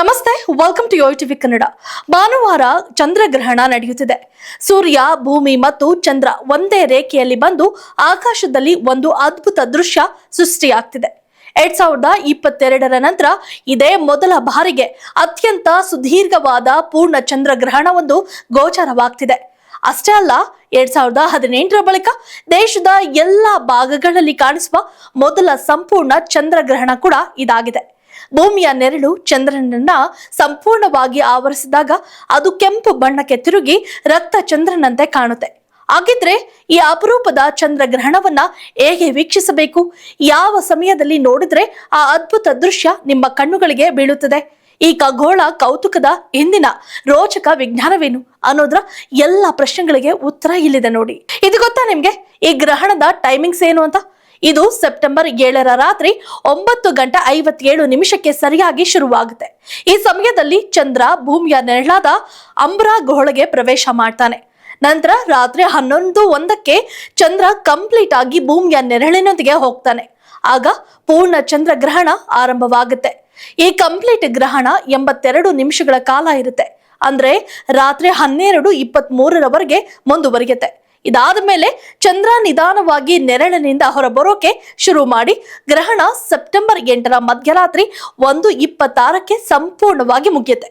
ನಮಸ್ತೆ welcome to TV Kannada ಭಾನುವಾರ ಚಂದ್ರಗ್ರಹಣ ನಡೆಯುತ್ತಿದೆ. ಸೂರ್ಯ, ಭೂಮಿ ಮತ್ತು ಚಂದ್ರ ಒಂದೇ ರೇಖೆಯಲ್ಲಿ ಬಂದು ಆಕಾಶದಲ್ಲಿ ಒಂದು ಅದ್ಭುತ ದೃಶ್ಯ ಸೃಷ್ಟಿಯಾಗ್ತಿದೆ. ಎರಡ್ ಸಾವಿರದ ಇಪ್ಪತ್ತೆರಡರ ನಂತರ ಇದೇ ಮೊದಲ ಬಾರಿಗೆ ಅತ್ಯಂತ ಸುದೀರ್ಘವಾದ ಪೂರ್ಣ ಚಂದ್ರಗ್ರಹಣವೊಂದು ಗೋಚರವಾಗ್ತಿದೆ. ಅಷ್ಟೇ ಅಲ್ಲ, ಎರಡ್ ಸಾವಿರದ ಹದಿನೆಂಟರ ಬಳಿಕ ದೇಶದ ಎಲ್ಲಾ ಭಾಗಗಳಲ್ಲಿ ಕಾಣಿಸುವ ಮೊದಲ ಸಂಪೂರ್ಣ ಚಂದ್ರಗ್ರಹಣ ಕೂಡ ಇದಾಗಿದೆ. ಭೂಮಿಯ ನೆರಳು ಚಂದ್ರನನ್ನ ಸಂಪೂರ್ಣವಾಗಿ ಆವರಿಸಿದಾಗ ಅದು ಕೆಂಪು ಬಣ್ಣಕ್ಕೆ ತಿರುಗಿ ರಕ್ತ ಚಂದ್ರನಂತೆ ಕಾಣುತ್ತೆ. ಹಾಗಿದ್ರೆ ಈ ಅಪರೂಪದ ಚಂದ್ರಗ್ರಹಣವನ್ನ ಹೇಗೆ ವೀಕ್ಷಿಸಬೇಕು? ಯಾವ ಸಮಯದಲ್ಲಿ ನೋಡಿದ್ರೆ ಆ ಅದ್ಭುತ ದೃಶ್ಯ ನಿಮ್ಮ ಕಣ್ಣುಗಳಿಗೆ ಬೀಳುತ್ತದೆ? ಈ ಖಗೋಳ ಕೌತುಕದ ಹಿಂದಿನ ರೋಚಕ ವಿಜ್ಞಾನವೇನು ಅನ್ನೋದ್ರ ಎಲ್ಲ ಪ್ರಶ್ನೆಗಳಿಗೆ ಉತ್ತರ ಇಲ್ಲಿದೆ ನೋಡಿ. ಇದು ಗೊತ್ತಾ ನಿಮ್ಗೆ? ಈ ಗ್ರಹಣದ ಟೈಮಿಂಗ್ಸ್ ಏನು ಅಂತ? ಇದು ಸೆಪ್ಟೆಂಬರ್ ಏಳರ ರಾತ್ರಿ ಒಂಬತ್ತು ಗಂಟೆ ಐವತ್ತೇಳು ನಿಮಿಷಕ್ಕೆ ಸರಿಯಾಗಿ ಶುರುವಾಗುತ್ತೆ. ಈ ಸಮಯದಲ್ಲಿ ಚಂದ್ರ ಭೂಮಿಯ ನೆರಳಾದ ಅಂಬ್ರಾ ಗುಹೆಗೆ ಪ್ರವೇಶ ಮಾಡ್ತಾನೆ. ನಂತರ ರಾತ್ರಿ ಹನ್ನೊಂದು ಒಂದಕ್ಕೆ ಚಂದ್ರ ಕಂಪ್ಲೀಟ್ ಆಗಿ ಭೂಮಿಯ ನೆರಳಿನೊಂದಿಗೆ ಹೋಗ್ತಾನೆ. ಆಗ ಪೂರ್ಣ ಚಂದ್ರಗ್ರಹಣ ಆರಂಭವಾಗುತ್ತೆ. ಈ ಕಂಪ್ಲೀಟ್ ಗ್ರಹಣ ಎಂಬತ್ತೆರಡು ನಿಮಿಷಗಳ ಕಾಲ ಇರುತ್ತೆ. ಅಂದ್ರೆ ರಾತ್ರಿ ಹನ್ನೆರಡು ಇಪ್ಪತ್ತ್ ಮೂರರವರೆಗೆ ಮುಂದುವರಿಯುತ್ತೆ. ಇದಾದ ಮೇಲೆ ಚಂದ್ರ ನಿಧಾನವಾಗಿ ನೆರಳಿನಿಂದ ಹೊರಬರೋಕೆ ಶುರು ಮಾಡಿ ಗ್ರಹಣ ಸೆಪ್ಟೆಂಬರ್ ಎಂಟರ ಮಧ್ಯರಾತ್ರಿ ಒಂದು ಇಪ್ಪತ್ತಾರಕ್ಕೆ ಸಂಪೂರ್ಣವಾಗಿ ಮುಗಿಯುತ್ತೆ.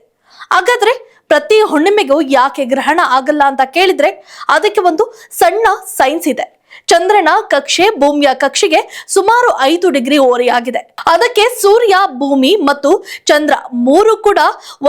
ಹಾಗಾದ್ರೆ ಪ್ರತಿ ಹುಣ್ಣಿಮೆಗೂ ಯಾಕೆ ಗ್ರಹಣ ಆಗಲ್ಲ ಅಂತ ಕೇಳಿದ್ರೆ ಅದಕ್ಕೆ ಒಂದು ಸಣ್ಣ ಸೈನ್ಸ್ ಇದೆ. ಚಂದ್ರನ ಕಕ್ಷೆ ಭೂಮಿಯ ಕಕ್ಷೆಗೆ ಸುಮಾರು ಐದು ಡಿಗ್ರಿ ಓರೆಯಾಗಿದೆ. ಅದಕ್ಕೆ ಸೂರ್ಯ, ಭೂಮಿ ಮತ್ತು ಚಂದ್ರ ಮೂರು ಕೂಡ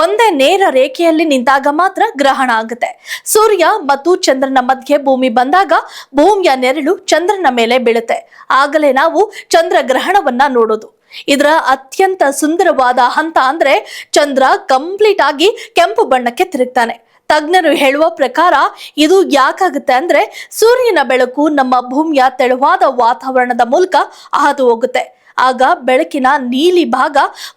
ಒಂದೇ ನೇರ ರೇಖೆಯಲ್ಲಿ ನಿಂತಾಗ ಮಾತ್ರ ಗ್ರಹಣ ಆಗುತ್ತೆ. ಸೂರ್ಯ ಮತ್ತು ಚಂದ್ರನ ಮಧ್ಯೆ ಭೂಮಿ ಬಂದಾಗ ಭೂಮಿಯ ನೆರಳು ಚಂದ್ರನ ಮೇಲೆ ಬೀಳುತ್ತೆ. ಆಗಲೇ ನಾವು ಚಂದ್ರ ಗ್ರಹಣವನ್ನ ನೋಡೋದು. ಇದರ ಅತ್ಯಂತ ಸುಂದರವಾದ ಹಂತ ಅಂದ್ರೆ ಚಂದ್ರ ಕಂಪ್ಲೀಟ್ ಆಗಿ ಕೆಂಪು ಬಣ್ಣಕ್ಕೆ ತಿರುಗ್ತಾನೆ. ತಜ್ಞರು ಹೇಳುವ ಪ್ರಕಾರ ಇದು ಯಾಕಾಗುತ್ತೆ ಅಂದ್ರೆ ಸೂರ್ಯನ ಬೆಳಕು ನಮ್ಮ ಭೂಮಿಯ ತೆಳುವಾದ ವಾತಾವರಣದ ಮೂಲಕ ಹಾದು ಹೋಗುತ್ತೆ. ಆಗ ಬೆಳಕಿನ ನೀಲಿ ಭಾಗ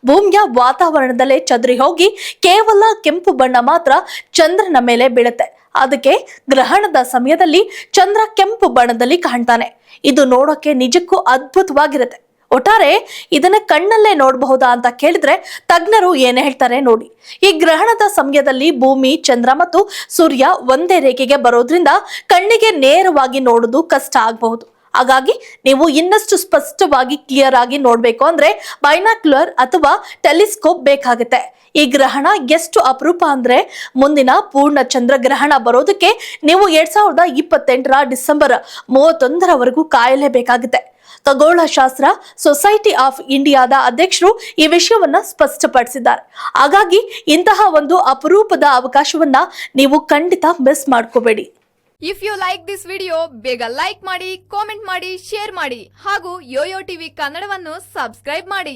ಭೂಮಿಯ ವಾತಾವರಣದಲ್ಲೇ ಚದರಿ ಹೋಗಿ ಕೇವಲ ಕೆಂಪು ಬಣ್ಣ ಮಾತ್ರ ಚಂದ್ರನ ಮೇಲೆ ಬೀಳುತ್ತೆ. ಅದಕ್ಕೆ ಗ್ರಹಣದ ಸಮಯದಲ್ಲಿ ಚಂದ್ರ ಕೆಂಪು ಬಣ್ಣದಲ್ಲಿ ಕಾಣ್ತಾನೆ. ಇದು ನೋಡೋಕೆ ನಿಜಕ್ಕೂ ಅದ್ಭುತವಾಗಿರುತ್ತೆ. ಒಟ್ಟಾರೆ ಇದನ್ನ ಕಣ್ಣಲ್ಲೇ ನೋಡಬಹುದಾ ಅಂತ ಕೇಳಿದ್ರೆ ತಜ್ಞರು ಏನ್ ಹೇಳ್ತಾರೆ ನೋಡಿ. ಈ ಗ್ರಹಣದ ಸಮಯದಲ್ಲಿ ಭೂಮಿ, ಚಂದ್ರ ಮತ್ತು ಸೂರ್ಯ ಒಂದೇ ರೇಖೆಗೆ ಬರೋದ್ರಿಂದ ಕಣ್ಣಿಗೆ ನೇರವಾಗಿ ನೋಡೋದು ಕಷ್ಟ ಆಗಬಹುದು. ಹಾಗಾಗಿ ನೀವು ಇನ್ನಷ್ಟು ಸ್ಪಷ್ಟವಾಗಿ ಕ್ಲಿಯರ್ ಆಗಿ ನೋಡ್ಬೇಕು ಅಂದ್ರೆ ಬೈನಾಕ್ಯುಲರ್ ಅಥವಾ ಟೆಲಿಸ್ಕೋಪ್ ಬೇಕಾಗುತ್ತೆ. ಈ ಗ್ರಹಣ ಎಷ್ಟು ಅಪರೂಪ ಅಂದ್ರೆ ಮುಂದಿನ ಪೂರ್ಣ ಚಂದ್ರಗ್ರಹಣ ಬರೋದಕ್ಕೆ ನೀವು ಎರಡ್ ಸಾವಿರದ ಇಪ್ಪತ್ತೆಂಟರ ಡಿಸೆಂಬರ್ ಮೂವತ್ತೊಂದರವರೆಗೂ ಕಾಯಲೇಬೇಕಾಗುತ್ತೆ. ಖಗೋಳಶಾಸ್ತ್ರ ಸೊಸೈಟಿ ಆಫ್ ಇಂಡಿಯಾದ ಅಧ್ಯಕ್ಷರು ಈ ವಿಷಯವನ್ನ ಸ್ಪಷ್ಟಪಡಿಸಿದ್ದಾರೆ. ಹಾಗಾಗಿ ಇಂತಹ ಒಂದು ಅಪರೂಪದ ಅವಕಾಶವನ್ನ ನೀವು ಖಂಡಿತ ಮಿಸ್ ಮಾಡ್ಕೋಬೇಡಿ. If you like this video ಬೇಗ ಲೈಕ್ ಮಾಡಿ ಕಾಮೆಂಟ್ ಮಾಡಿ ಶೇರ್ ಮಾಡಿ ಹಾಗೂ ಯೋಯೋ ಟಿವಿ ಕನ್ನಡವನ್ನು ಸಬ್ಸ್ಕ್ರೈಬ್ ಮಾಡಿ.